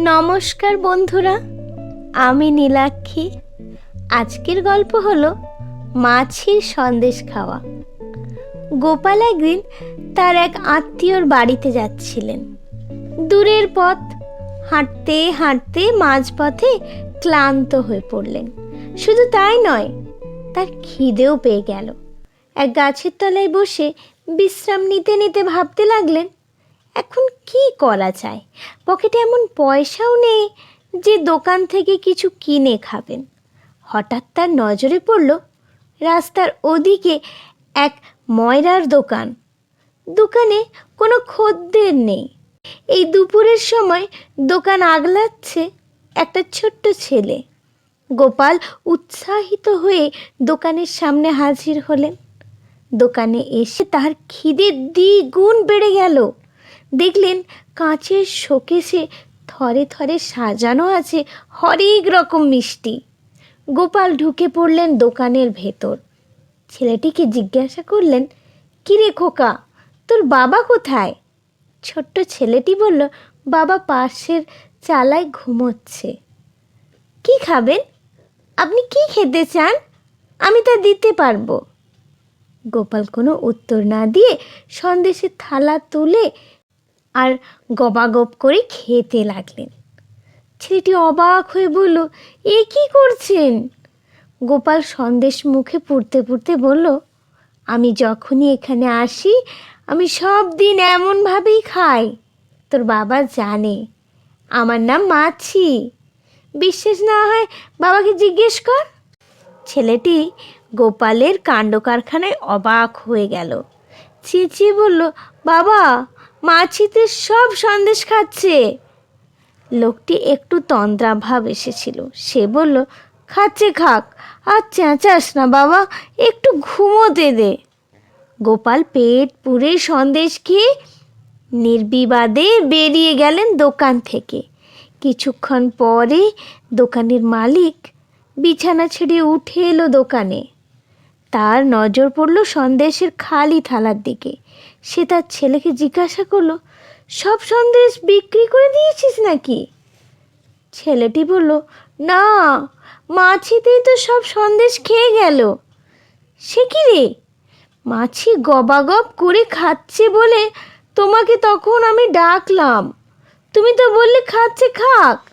নমস্কার বন্ধুরা, আমি নীলাক্ষী। আজকের গল্প হলো মাছির সন্দেশ খাওয়া। গোপাল একদিন তার এক আত্মীয়র বাড়িতে যাচ্ছিলেন। দূরের পথ, হাঁটতে হাঁটতে মাঝপথে ক্লান্ত হয়ে পড়লেন। শুধু তাই নয়, তার খিদেও পেয়ে গেল। এক গাছের তলায় বসে বিশ্রাম নিতে নিতে ভাবতে লাগলেন এখন কি করা যায়? পকেটে এমন পয়সাও নেই যে দোকান থেকে কিছু কিনে খাবেন। হঠাৎ তার নজরে পড়ল রাস্তার ওদিকে এক ময়রার দোকান। দোকানে কোনো খদ্দের নেই। এই দুপুরের সময় দোকান আগলাচ্ছে একটা ছোট্ট ছেলে। গোপাল উৎসাহিত হয়ে দোকানের সামনে হাজির হলেন। দোকানে এসে তার খিদে দ্বিগুণ বেড়ে গেল। দেখলেন কাঁচের শোকেসে থরে থরে সাজানো আছে হরেক রকম মিষ্টি। গোপাল ঢুকে পড়লেন দোকানের ভেতর। ছেলেটিকে জিজ্ঞাসা করলেন, কিরে খোকা, তোর বাবা কোথায়? ছোট্ট ছেলেটি বলল, বাবা পাশের চালায় ঘুমোচ্ছে। কি খাবেন? আপনি কি খেতে চান? আমি তা দিতে পারব। গোপাল কোনো উত্তর না দিয়ে সন্দেশের থালা তুলে আর গবাগপ করে খেতে লাগলেন। ছেলেটি অবাক হয়ে বলল, এ কি করছেন? গোপাল সন্দেশ মুখে পুড়তে পুড়তে বলল, আমি যখনই এখানে আসি, আমি সব দিন এমনভাবেই খাই। তোর বাবা জানে। আমার নাম মাছি। বিশ্বাস না হয় বাবাকে জিজ্ঞেস কর। ছেলেটি গোপালের কাণ্ড কারখানায় অবাক হয়ে গেল। চেঁচিয়ে বলল, বাবা মাছিতে সব সন্দেশ খাচ্ছে। লোকটি একটু তন্দ্রাভাব এসেছিল। সে বলল, খাচ্ছে খাক, আর চেঁচাস না বাবা, একটু ঘুমোতে দে গোপাল পেট পুরে সন্দেশ খেয়ে নির্বিবাদে বেরিয়ে গেলেন দোকান থেকে। কিছুক্ষণ পরে দোকানের মালিক বিছানা ছেড়ে উঠে এলো দোকানে। তার নজর পড়ল সন্দেশের খালি থালার দিকে। সে তার ছেলেকে জিজ্ঞাসা করল, সব সন্দেশ বিক্রি করে দিয়েছিস নাকি? ছেলেটি বলল, না, মাছিতেই তো সব সন্দেশ খেয়ে গেল। সে কি রে? মাছি গবাগব করে খাচ্ছে বলে তোমাকে তখন আমি ডাকলাম। তুমি তো বললে খাচ্ছে, খাক।